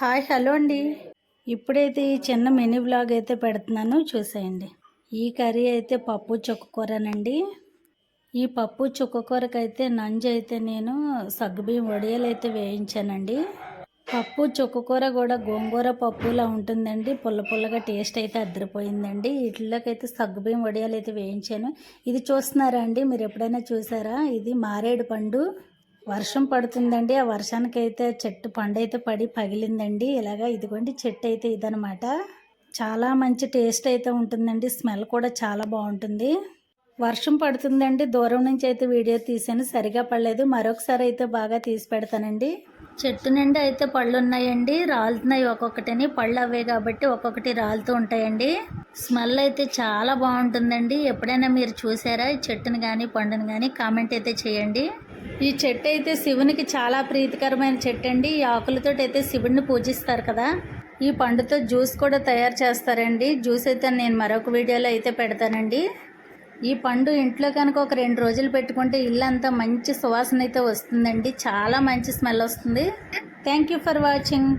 Hi hello అండి. ఇప్పుడైతే ఈ చిన్న మినీ బ్లాగ్ అయితే పెడుతున్నాను చూసేయండి. ఈ కర్రీ అయితే పప్పు చుక్కకూరనండి ఈ పప్పు చుక్కకూరకైతే నంజు అయితే నేను సగ్గుబియ్యం వడియాలు అయితే వేయించానండి. పప్పు చుక్కకూర కూడా గోంగూర పప్పులా ఉంటుందండి. పుల్ల పుల్లగా టేస్ట్ అయితే అద్దరిపోయిందండి. ఇట్లకైతే సగ్గుబియ్యం వడియాలు అయితే వేయించాను. ఇది చూస్తున్నారా అండి? మీరు ఎప్పుడైనా చూసారా? ఇది మారేడు పండు వర్షం పడుతుందండి. ఆ వర్షానికి అయితే చెట్టు పండైతే పడి పగిలిందండి. ఇలాగా ఇదిగోండి చెట్టు అయితే ఇదనమాట చాలా మంచి టేస్ట్ అయితే ఉంటుందండి. స్మెల్ కూడా చాలా బాగుంటుంది. వర్షం పడుతుందండి. దూరం నుంచి అయితే వీడియో తీసాను సరిగా పడలేదు. మరొకసారి అయితే బాగా తీసి పెడతానండి. చెట్టు నుండి అయితే పళ్ళు ఉన్నాయండి రాలుతున్నాయి ఒక్కొక్కటిని. పళ్ళు అవే కాబట్టి ఒక్కొక్కటి రాలుతూ ఉంటాయండి. స్మెల్ అయితే చాలా బాగుంటుందండి. ఎప్పుడైనా మీరు చూసారా? ఈ చెట్టుని కానీ పండుని కానీ కామెంట్ అయితే చేయండి. ఈ చెట్టు అయితే శివునికి చాలా ప్రీతికరమైన చెట్టు అండి. ఈ ఆకులతో అయితే శివుడిని పూజిస్తారు కదా. ఈ పండుతో జ్యూస్ కూడా తయారు చేస్తారండి. జ్యూస్ అయితే నేను మరొక వీడియోలో అయితే పెడతానండి. ఈ పండు ఇంట్లో కనుక ఒక రెండు రోజులు పెట్టుకుంటే ఇల్లు అంతా మంచి సువాసన అయితే వస్తుందండి. చాలా మంచి స్మెల్ వస్తుంది. Thank you for watching